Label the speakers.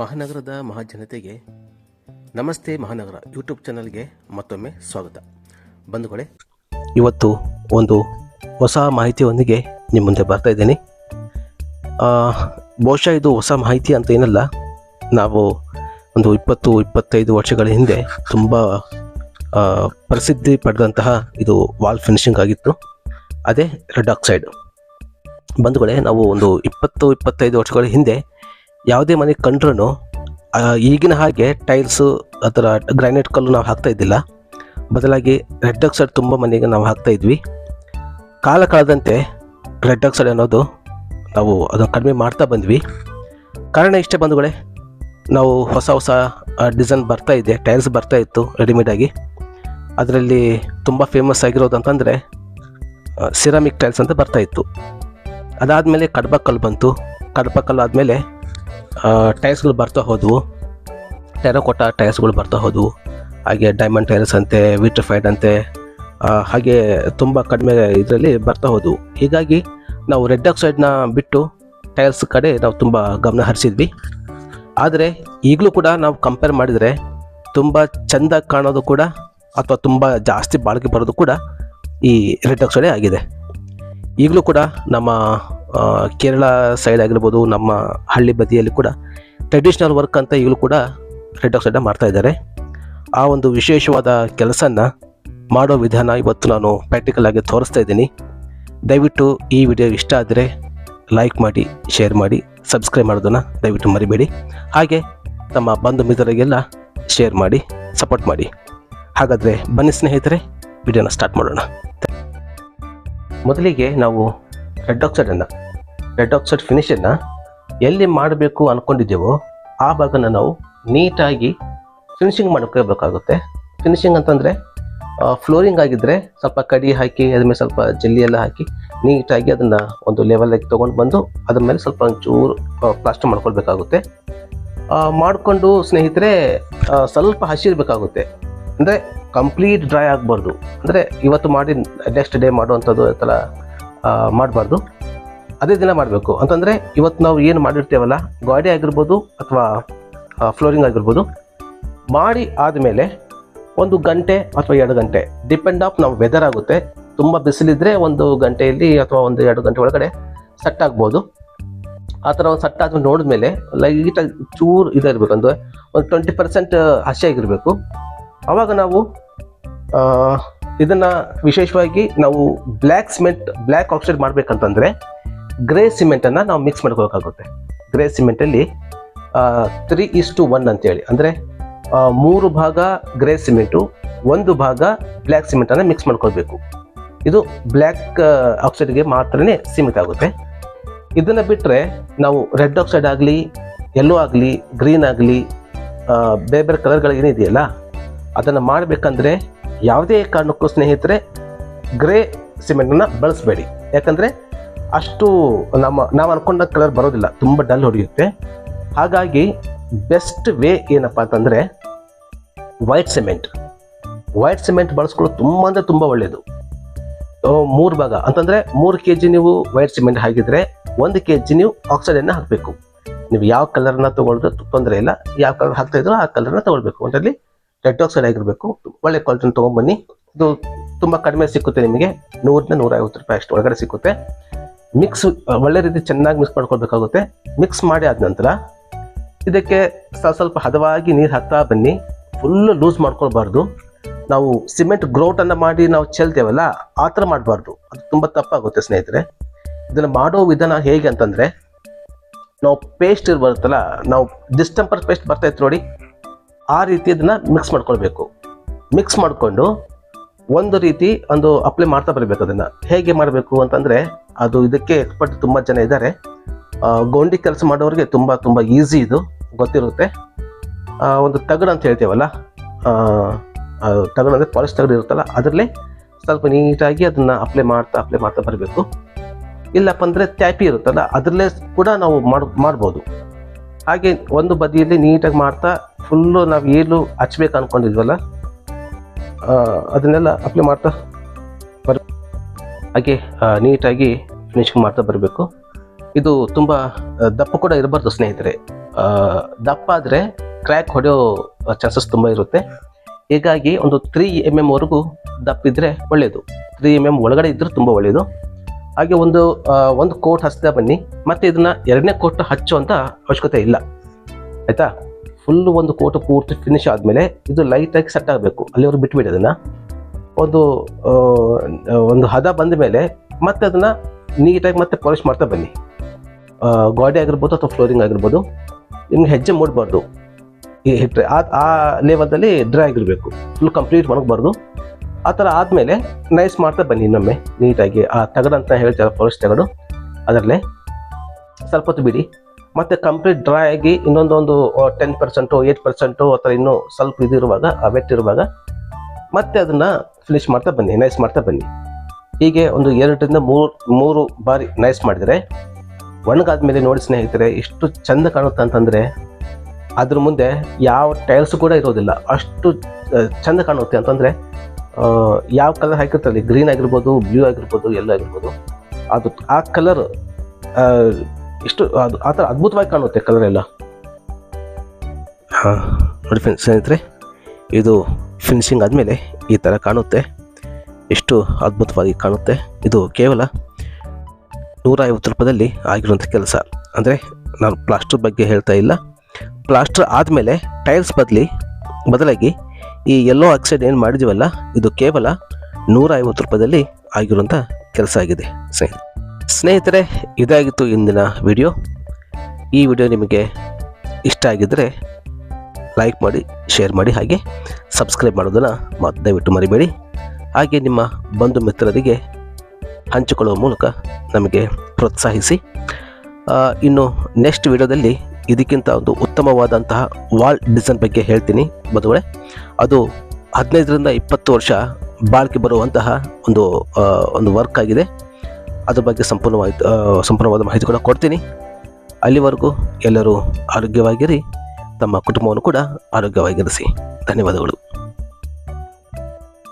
Speaker 1: ಮಹಾನಗರದ ಮಹಾಜನತೆಗೆ ನಮಸ್ತೆ ಮಹಾನಗರ ಯೂಟ್ಯೂಬ್ ಚಾನಲ್ಗೆ ಮತ್ತೊಮ್ಮೆ ಸ್ವಾಗತ. ಬಂಧುಗಳೇ, ಇವತ್ತು ಒಂದು ಹೊಸ ಮಾಹಿತಿಯೊಂದಿಗೆ ನಿಮ್ಮ ಮುಂದೆ ಬರ್ತಾ ಇದ್ದೀನಿ. ಬಹುಶಃ ಇದು ಹೊಸ ಮಾಹಿತಿ ಅಂತ ಏನಲ್ಲ, ನಾವು ಒಂದು ಇಪ್ಪತ್ತು, ಇಪ್ಪತ್ತೈದು ವರ್ಷಗಳ ಹಿಂದೆ ತುಂಬ ಪ್ರಸಿದ್ಧಿ ಪಡೆದಂತಹ ಇದು ವಾಲ್ ಫಿನಿಶಿಂಗ್ ಆಗಿತ್ತು. ಅದೇ ರೆಡ್ ಆಕ್ಸೈಡ್. ಬಂಧುಗಳೇ, ನಾವು ಒಂದು ಇಪ್ಪತ್ತು, ಇಪ್ಪತ್ತೈದು ವರ್ಷಗಳ ಹಿಂದೆ ಯಾವುದೇ ಮನೆ ಕಂಡ್ರೂ ಈಗಿನ ಹಾಗೆ ಟೈಲ್ಸು ಅದರ ಗ್ರಾನೈಟ್ ಕಲ್ಲು ನಾವು ಹಾಕ್ತಾ ಇದ್ದಿಲ್ಲ. ಬದಲಾಗಿ ರೆಡ್ ಆಕ್ಸೈಡ್ ತುಂಬ ಮನೆಗೆ ನಾವು ಹಾಕ್ತಾ ಇದ್ವಿ. ಕಾಲ ಕಳೆದಂತೆ ರೆಡ್ ಆಕ್ಸೈಡ್ ಅನ್ನೋದು ನಾವು ಅದನ್ನು ಕಡಿಮೆ ಮಾಡ್ತಾ ಬಂದ್ವಿ. ಕಾರಣ ಇಷ್ಟೇ ಬಂಧುಗಳೇ, ನಾವು ಹೊಸ ಹೊಸ ಡಿಸೈನ್ ಬರ್ತಾ ಇದೆ, ಟೈಲ್ಸ್ ಬರ್ತಾ ಇತ್ತು ರೆಡಿಮೇಡಾಗಿ ಅದರಲ್ಲಿ ತುಂಬ ಫೇಮಸ್ ಆಗಿರೋದು ಅಂತಂದರೆ ಸಿರಾಮಿಕ್ ಟೈಲ್ಸ್ ಅಂತ ಬರ್ತಾ ಇತ್ತು. ಅದಾದಮೇಲೆ ಕಡ್ಬ ಕಲ್ಲು ಬಂತು. ಕಡ್ಬ ಕಲ್ಲು ಆದಮೇಲೆ ಟೈಲ್ಸ್ಗಳು ಬರ್ತಾ ಹೋದವು. ಟೆರಕೋಟ ಟೈರ್ಸ್ಗಳು ಬರ್ತಾ ಹೋದವು. ಹಾಗೆ ಡೈಮಂಡ್ ಟೈರ್ಸ್ ಅಂತೆ ವಿಟ್ರಿಫೈಡ್ ಅಂತೆ ಹಾಗೆ ತುಂಬ ಕಡಿಮೆ ಇದರಲ್ಲಿ ಬರ್ತಾ ಹೋದವು. ಹೀಗಾಗಿ ನಾವು ರೆಡ್ ಆಕ್ಸೈಡ್ನ ಬಿಟ್ಟು ಟೈರ್ಸ್ ಕಡೆ ನಾವು ತುಂಬ ಗಮನ ಹರಿಸಿದ್ವಿ. ಆದರೆ ಈಗಲೂ ಕೂಡ ನಾವು ಕಂಪೇರ್ ಮಾಡಿದರೆ ತುಂಬ ಚೆಂದ ಕಾಣೋದು ಕೂಡ ಅಥವಾ ತುಂಬ ಜಾಸ್ತಿ ಬಾಳಿಕೆ ಬರೋದು ಕೂಡ ಈ ರೆಡ್ ಆಕ್ಸೈಡೇ ಆಗಿದೆ. ಈಗಲೂ ಕೂಡ ನಮ್ಮ ಕೇರಳ ಸೈಡ್ ಆಗಿರ್ಬೋದು, ನಮ್ಮ ಹಳ್ಳಿ ಬದಿಯಲ್ಲಿ ಕೂಡ ಟ್ರೆಡಿಷ್ನಲ್ ವರ್ಕ್ ಅಂತ ಈಗಲೂ ಕೂಡ ರೆಡ್ ಆಕ್ಸೈಡ್ನ ಮಾಡ್ತಾ ಇದ್ದಾರೆ. ಆ ಒಂದು ವಿಶೇಷವಾದ ಕೆಲಸನ ಮಾಡೋ ವಿಧಾನ ಇವತ್ತು ನಾನು ಪ್ರಾಕ್ಟಿಕಲ್ ಆಗಿ ತೋರಿಸ್ತಾ ಇದ್ದೀನಿ. ದಯವಿಟ್ಟು ಈ ವಿಡಿಯೋ ಇಷ್ಟ ಆದರೆ ಲೈಕ್ ಮಾಡಿ ಶೇರ್ ಮಾಡಿ ಸಬ್ಸ್ಕ್ರೈಬ್ ಮಾಡೋದನ್ನು ದಯವಿಟ್ಟು ಮರಿಬೇಡಿ. ಹಾಗೆ ತಮ್ಮ ಬಂಧು ಮಿತ್ರರಿಗೆಲ್ಲ ಶೇರ್ ಮಾಡಿ ಸಪೋರ್ಟ್ ಮಾಡಿ. ಹಾಗಾದರೆ ಬನ್ನಿ ಸ್ನೇಹಿತರೆ ವಿಡಿಯೋನ ಸ್ಟಾರ್ಟ್ ಮಾಡೋಣ. ಮೊದಲಿಗೆ ನಾವು ರೆಡ್ ಆಕ್ಸೈಡನ್ನು ರೆಡ್ ಆಕ್ಸೈಡ್ ಫಿನಿಷನ್ನು ಎಲ್ಲಿ ಮಾಡಬೇಕು ಅಂದ್ಕೊಂಡಿದ್ದೇವೋ ಆ ಭಾಗನ ನಾವು ನೀಟಾಗಿ ಫಿನಿಶಿಂಗ್ ಮಾಡ್ಕೋಬೇಕಾಗುತ್ತೆ ಫಿನಿಶಿಂಗ್ ಅಂತಂದರೆ ಫ್ಲೋರಿಂಗ್ ಆಗಿದ್ದರೆ ಸ್ವಲ್ಪ ಕಡಿ ಹಾಕಿ, ಅದ್ರ ಮೇಲೆ ಸ್ವಲ್ಪ ಜಲ್ಲಿ ಎಲ್ಲ ಹಾಕಿ ನೀಟಾಗಿ ಅದನ್ನು ಒಂದು ಲೆವೆಲಾಗಿ ತೊಗೊಂಡು ಬಂದು ಅದ್ರ ಮೇಲೆ ಸ್ವಲ್ಪ ಒಂಚೂರು ಪ್ಲಾಸ್ಟರ್ ಮಾಡ್ಕೊಳ್ಬೇಕಾಗುತ್ತೆ. ಮಾಡಿಕೊಂಡು ಸ್ನೇಹಿತರೆ ಸ್ವಲ್ಪ ಹಸಿರಬೇಕಾಗುತ್ತೆ ಅಂದರೆ ಕಂಪ್ಲೀಟ್ ಡ್ರೈ ಆಗಬಾರ್ದು. ಅಂದರೆ ಇವತ್ತು ಮಾಡಿ ನೆಕ್ಸ್ಟ್ ಡೇ ಮಾಡುವಂಥದ್ದು, ಆ ಥರ ಮಾಡಬಾರ್ದು. ಅದೇ ದಿನ ಮಾಡಬೇಕು. ಅಂತಂದರೆ ಇವತ್ತು ನಾವು ಏನು ಮಾಡಿರ್ತೇವಲ್ಲ, ಗಾಡಿ ಆಗಿರ್ಬೋದು ಅಥವಾ ಫ್ಲೋರಿಂಗ್ ಆಗಿರ್ಬೋದು, ಮಾಡಿ ಆದಮೇಲೆ ಒಂದು ಗಂಟೆ ಅಥವಾ ಎರಡು ಗಂಟೆ ಡಿಪೆಂಡ್ ಆಫ್ ನಾವು ವೆದರ್ ಆಗುತ್ತೆ. ತುಂಬ ಬಿಸಿಲಿದ್ರೆ ಒಂದು ಗಂಟೆಯಲ್ಲಿ ಅಥವಾ ಒಂದು ಎರಡು ಗಂಟೆ ಒಳಗಡೆ ಸೆಟ್ ಆಗ್ಬೋದು. ಆ ಥರ ಒಂದು ಸೆಟ್ ಆದ್ಮೇಲೆ ನೋಡಿದ್ಮೇಲೆ ಲೈಟಾಗಿ ಚೂರು ಇದಾಗಿರ್ಬೇಕು ಅಂದರೆ ಒಂದು ಟ್ವೆಂಟಿ ಪರ್ಸೆಂಟ್ ಹಸಿಯಾಗಿರಬೇಕು ಆವಾಗ ನಾವು ಇದನ್ನ ವಿಶೇಷವಾಗಿ ನಾವು ಬ್ಲ್ಯಾಕ್ ಸಿಮೆಂಟ್ ಬ್ಲ್ಯಾಕ್ ಆಕ್ಸೈಡ್ ಮಾಡ್ಬೇಕಂತಂದ್ರೆ ಗ್ರೇ ಸಿಮೆಂಟನ್ನು ನಾವು ಮಿಕ್ಸ್ ಮಾಡ್ಕೋಬೇಕಾಗುತ್ತೆ ಗ್ರೇ ಸಿಮೆಂಟಲ್ಲಿ ತ್ರೀ ಇಸ್ ಟು ಒನ್ ಅಂತೇಳಿ. ಅಂದರೆ ಮೂರು ಭಾಗ ಗ್ರೇ ಸಿಮೆಂಟು ಒಂದು ಭಾಗ ಬ್ಲ್ಯಾಕ್ ಸಿಮೆಂಟನ್ನು ಮಿಕ್ಸ್ ಮಾಡ್ಕೊಳ್ಬೇಕು. ಇದು ಬ್ಲ್ಯಾಕ್ ಆಕ್ಸೈಡ್ಗೆ ಮಾತ್ರನೇ ಸೀಮಿತ ಆಗುತ್ತೆ. ಇದನ್ನು ಬಿಟ್ಟರೆ ನಾವು ರೆಡ್ ಆಕ್ಸೈಡ್ ಆಗಲಿ ಯೆಲ್ಲೋ ಆಗಲಿ ಗ್ರೀನ್ ಆಗಲಿ ಬೇರೆ ಬೇರೆ ಕಲರ್ಗಳು ಏನಿದೆಯಲ್ಲ, ಅದನ್ನು ಮಾಡಬೇಕಂದ್ರೆ ಯಾವುದೇ ಕಾರಣಕ್ಕೂ ಸ್ನೇಹಿತರೆ ಗ್ರೇ ಸಿಮೆಂಟನ್ನು ಬಳಸಬೇಡಿ. ಯಾಕಂದರೆ ಅಷ್ಟು ನಮ್ಮ, ನಾವು ಅನ್ಕೊಂಡ ಕಲರ್ ಬರೋದಿಲ್ಲ, ತುಂಬ ಡಲ್ ಹೊಡೆಯುತ್ತೆ. ಹಾಗಾಗಿ ಬೆಸ್ಟ್ ವೇ ಏನಪ್ಪ ಅಂತಂದರೆ ವೈಟ್ ಸಿಮೆಂಟ್ ವೈಟ್ ಸಿಮೆಂಟ್ ಬಳಸ್ಕೊಳ್ಳೋದು ತುಂಬ ಅಂದರೆ ತುಂಬ ಒಳ್ಳೆಯದು ಮೂರು ಭಾಗ. ಅಂತಂದರೆ ಮೂರು ಕೆ ಜಿ ನೀವು ವೈಟ್ ಸಿಮೆಂಟ್ ಹಾಕಿದರೆ ಒಂದು ಕೆ ಜಿ ನೀವು ಆಕ್ಸೈಡನ್ನು ಹಾಕಬೇಕು. ನೀವು ಯಾವ ಕಲರ್ನ ತೊಗೊಳಿದ್ರೆ ತೊಂದರೆ ಇಲ್ಲ, ಯಾವ ಕಲರ್ ಹಾಕ್ತಾ ಆ ಕಲರ್ನ ತೊಗೊಳ್ಬೇಕು. ಅದರಲ್ಲಿ ರೆಡ್ ಆಕ್ಸೈಡ್ ಆಗಿರಬೇಕು. ಒಳ್ಳೆ ಕ್ವಾಲಿಟಿನ ತೊಗೊಂಡ್ಬನ್ನಿ. ಇದು ತುಂಬ ಕಡಿಮೆ ಸಿಕ್ಕುತ್ತೆ ನಿಮಗೆ. ನೂರರಿಂದ ನೂರೈವತ್ತು ರೂಪಾಯಿ ಅಷ್ಟು ಒಳಗಡೆ ಸಿಕ್ಕುತ್ತೆ. ಮಿಕ್ಸ್ ಒಳ್ಳೆ ರೀತಿ ಚೆನ್ನಾಗಿ ಮಿಕ್ಸ್ ಮಾಡ್ಕೊಳ್ಬೇಕಾಗುತ್ತೆ. ಮಿಕ್ಸ್ ಮಾಡಿ ಆದ ನಂತರ ಇದಕ್ಕೆ ಸ್ವಲ್ಪ ಸ್ವಲ್ಪ ಹದವಾಗಿ ನೀರು ಹಾಕ್ತಾ ಬನ್ನಿ. ಫುಲ್ಲು ಲೂಸ್ ಮಾಡ್ಕೊಳ್ಬಾರ್ದು. ನಾವು ಸಿಮೆಂಟ್ ಗ್ರೌಟನ್ನು ಮಾಡಿ ನಾವು ಚೆಲ್ತೇವಲ್ಲ, ಆ ಥರ ಮಾಡಬಾರ್ದು. ಅದು ತುಂಬ ತಪ್ಪಾಗುತ್ತೆ ಸ್ನೇಹಿತರೆ. ಇದನ್ನು ಮಾಡೋ ವಿಧಾನ ಹೇಗೆ ಅಂತಂದರೆ, ನಾವು ಪೇಸ್ಟ್ ಬರುತ್ತಲ್ಲ ನಾವು ಡಿಸ್ಟೆಂಪರ್ ಪೇಸ್ಟ್ ಬರ್ತಾಯಿತ್ತು ನೋಡಿ. ಆ ರೀತಿ ಅದನ್ನು ಮಿಕ್ಸ್ ಮಾಡ್ಕೊಳ್ಬೇಕು. ಮಿಕ್ಸ್ ಮಾಡಿಕೊಂಡು ಒಂದು ರೀತಿ ಒಂದು ಅಪ್ಲೈ ಮಾಡ್ತಾ ಬರಬೇಕು ಅದನ್ನು. ಹೇಗೆ ಮಾಡಬೇಕು ಅಂತಂದರೆ ಅದು ಇದಕ್ಕೆ ಎಕ್ಸ್ಪರ್ಟ್ ತುಂಬ ಜನ ಇದ್ದಾರೆ ಗೊಂಡಿ ಕೆಲಸ ಮಾಡೋರಿಗೆ ತುಂಬ ತುಂಬ ಈಸಿ ಇದು, ಗೊತ್ತಿರುತ್ತೆ. ಒಂದು ತಗಡು ಅಂತ ಹೇಳ್ತೇವಲ್ಲ ತಗಡು ಅಂದರೆ ಪಾಲಿಶ್ ತಗಡು ಇರುತ್ತಲ್ಲ, ಅದರಲ್ಲಿ ಸ್ವಲ್ಪ ನೀಟಾಗಿ ಅದನ್ನು ಅಪ್ಲೈ ಮಾಡ್ತಾ ಅಪ್ಲೈ ಮಾಡ್ತಾ ಬರಬೇಕು. ಇಲ್ಲಪ್ಪ ಅಂದರೆ ತ್ಯಾಪಿ ಇರುತ್ತಲ್ಲ, ಅದರಲ್ಲೇ ಕೂಡ ನಾವು ಮಾಡ್, ಮಾಡ್ಬೋದು. ಹಾಗೆ ಒಂದು ಬದಿಯಲ್ಲಿ ನೀಟಾಗಿ ಮಾಡ್ತಾ ಫುಲ್ಲು ನಾವು ಏನು ಹಚ್ಬೇಕು ಅಂದ್ಕೊಂಡಿದ್ವಲ್ಲ ಅದನ್ನೆಲ್ಲ ಅಪ್ಲೈ ಮಾಡ್ತಾ ಬರ ಹಾಗೆ ನೀಟಾಗಿ ಫಿನಿಶಿಂಗ್ ಮಾಡ್ತಾ ಬರಬೇಕು. ಇದು ತುಂಬ ದಪ್ಪ ಕೂಡ ಇರಬಾರ್ದು ಸ್ನೇಹಿತರೆ. ದಪ್ಪ ಆದರೆ ಕ್ರ್ಯಾಕ್ ಹೊಡೆಯೋ ಚಾನ್ಸಸ್ ತುಂಬ ಇರುತ್ತೆ. ಹೀಗಾಗಿ ಒಂದು ತ್ರೀ ಎಂ ಎಮ್ವರೆಗೂ ದಪ್ಪ ಇದ್ದರೆ ಒಳ್ಳೆಯದು ತ್ರೀ ಎಂ ಎಂ ಒಳಗಡೆ ಇದ್ದರೆ ತುಂಬ ಒಳ್ಳೆಯದು ಹಾಗೆ ಒಂದು ಒಂದು ಕೋಟ್ ಹಚ್ತಾ ಬನ್ನಿ. ಮತ್ತೆ ಇದನ್ನ ಎರಡನೇ ಕೋಟ್ ಹಚ್ಚುವಂಥ ಅವಶ್ಯಕತೆ ಇಲ್ಲ. ಆಯ್ತಾ? ಫುಲ್ ಒಂದು ಕೋಟ್ ಪೂರ್ತಿ ಫಿನಿಶ್ ಆದಮೇಲೆ ಇದು ಲೈಟಾಗಿ ಸೆಟ್ ಆಗಬೇಕು. ಅಲ್ಲಿವರೆಗೂ ಬಿಟ್ಬಿಡಿ ಅದನ್ನು. ಒಂದು ಒಂದು ಹದ ಬಂದ ಮೇಲೆ ಮತ್ತೆ ಅದನ್ನ ನೀಟಾಗಿ ಮತ್ತೆ ಪಾಲಿಶ್ ಮಾಡ್ತಾ ಬನ್ನಿ. ಗಾಡಿ ಆಗಿರ್ಬೋದು ಅಥವಾ ಫ್ಲೋರಿಂಗ್ ಆಗಿರ್ಬೋದು. ನಿಮ್ಗೆ ಹೆಜ್ಜೆ ಮೂಡಬಾರ್ದು. ಈ ಹಿಟ್ರೆ. ಆ ಆ ಲೆವೆಲ್ದಲ್ಲಿ ಡ್ರೈ ಆಗಿರಬೇಕು. ಫುಲ್ ಕಂಪ್ಲೀಟ್ ಒಣಗಬಾರ್ದು. ಆ ಥರ ಆದಮೇಲೆ ನೈಸ್ ಮಾಡ್ತಾ ಬನ್ನಿ ಇನ್ನೊಮ್ಮೆ, ನೀಟಾಗಿ. ಆ ತಗಡಂತ ಹೇಳ್ತಾರೆ ಪಾಲಿಶ್ ತಗಡು, ಅದರಲ್ಲೇ ಸ್ವಲ್ಪ ಹೊತ್ತು ಬಿಡಿ. ಮತ್ತೆ ಕಂಪ್ಲೀಟ್ ಡ್ರೈ ಆಗಿ ಇನ್ನೊಂದು ಒಂದು ಟೆನ್ ಪರ್ಸೆಂಟು ಏಯ್ಟ್ ಪರ್ಸೆಂಟು ಆ ಥರ ಇನ್ನೂ ಸ್ವಲ್ಪ ಇದಿರುವಾಗ ಇರುವಾಗ ಮತ್ತೆ ಅದನ್ನು ಫಿನಿಶ್ ಮಾಡ್ತಾ ಬನ್ನಿ ನೈಸ್ ಮಾಡ್ತಾ ಬನ್ನಿ. ಹೀಗೆ ಒಂದು ಎರಡರಿಂದ ಮೂರು ಮೂರು ಬಾರಿ ನೈಸ್ ಮಾಡಿದರೆ, ಒಣಗಾದ್ಮೇಲೆ ನೋಡಿ ಸ್ನೇಹಿತರೆ ಎಷ್ಟು ಚೆಂದ ಕಾಣುತ್ತೆ ಅಂತಂದರೆ ಅದ್ರ ಮುಂದೆ ಯಾವ ಟೈಲ್ಸ್ ಕೂಡ ಇರೋದಿಲ್ಲ. ಅಷ್ಟು ಚಂದ ಕಾಣುತ್ತೆ ಅಂತಂದರೆ ಯಾವ ಕಲರ್ ಹಾಕಿರ್ತಾರೆ? ಗ್ರೀನ್ ಆಗಿರ್ಬೋದು ಬ್ಲೂ ಆಗಿರ್ಬೋದು ಎಲ್ಲೋ ಆಗಿರ್ಬೋದು. ಅದು ಆ ಕಲರ್ ಇಷ್ಟು ಅದು ಆ ಥರ ಅದ್ಭುತವಾಗಿ ಕಾಣುತ್ತೆ ಕಲರ್ ಎಲ್ಲ. ಹಾಂ, ನೋಡಿ ಫ್ರೆಂಡ್ಸ್ ಸ್ನೇಹಿತರೆ, ಇದು ಫಿನಿಶಿಂಗ್ ಆದಮೇಲೆ ಈ ಥರ ಕಾಣುತ್ತೆ. ಎಷ್ಟು ಅದ್ಭುತವಾಗಿ ಕಾಣುತ್ತೆ. ಇದು ಕೇವಲ ನೂರ ಐವತ್ತು ರೂಪಾಯಿದಲ್ಲಿ ಆಗಿರುವಂಥ ಕೆಲಸ. ಅಂದರೆ ನಾನು ಪ್ಲಾಸ್ಟರ್ ಬಗ್ಗೆ ಹೇಳ್ತಾ ಇಲ್ಲ. ಪ್ಲಾಸ್ಟರ್ ಆದಮೇಲೆ ಟೈಲ್ಸ್ ಬದಲಿ, ಬದಲಾಗಿ ಈ ಎಲ್ಲೋ ಆಕ್ಸೈಡ್ ಏನು ಮಾಡಿದ್ದೀವಲ್ಲ ಇದು ಕೇವಲ ನೂರ ಐವತ್ತು ರೂಪಾಯಿದಲ್ಲಿ ಆಗಿರುವಂಥ ಕೆಲಸ ಆಗಿದೆ. ಸ್ನೇಹಿತರೆ ಸ್ನೇಹಿತರೆ, ಇದಾಗಿತ್ತು ಇಂದಿನ ವಿಡಿಯೋ ಈ ವಿಡಿಯೋ ನಿಮಗೆ ಇಷ್ಟ ಆಗಿದ್ದರೆ ಲೈಕ್ ಮಾಡಿ ಶೇರ್ ಮಾಡಿ, ಹಾಗೆ ಸಬ್ಸ್ಕ್ರೈಬ್ ಮಾಡೋದನ್ನು ಮತ್ತೆ ದಯವಿಟ್ಟು ಮರಿಬೇಡಿ. ಹಾಗೆ ನಿಮ್ಮ ಬಂಧು ಮಿತ್ರರಿಗೆ ಹಂಚಿಕೊಳ್ಳುವ ಮೂಲಕ ನಮಗೆ ಪ್ರೋತ್ಸಾಹಿಸಿ. ಇನ್ನು ನೆಕ್ಸ್ಟ್ ವಿಡಿಯೋದಲ್ಲಿ ಇದಕ್ಕಿಂತ ಒಂದು ಉತ್ತಮವಾದಂತಹ ವಾಲ್ ಡಿಸೈನ್ ಬಗ್ಗೆ ಹೇಳ್ತೀನಿ ಬಂಧುಗಳೇ ಅದು ಹದಿನೈದರಿಂದ ಇಪ್ಪತ್ತು ವರ್ಷ ಬಾಳಿಕೆ ಬರುವಂತಹ ಒಂದು ಒಂದು ವರ್ಕ್ ಆಗಿದೆ. ಅದ್ರ ಬಗ್ಗೆ ಸಂಪೂರ್ಣವಾಗಿ ಸಂಪೂರ್ಣವಾದ ಮಾಹಿತಿ ಕೂಡ ಕೊಡ್ತೀನಿ. ಅಲ್ಲಿವರೆಗೂ ಎಲ್ಲರೂ ಆರೋಗ್ಯವಾಗಿರಿ. ತಮ್ಮ ಕುಟುಂಬವನ್ನು ಕೂಡ ಆರೋಗ್ಯವಾಗಿರಿಸಿ. ಧನ್ಯವಾದಗಳು.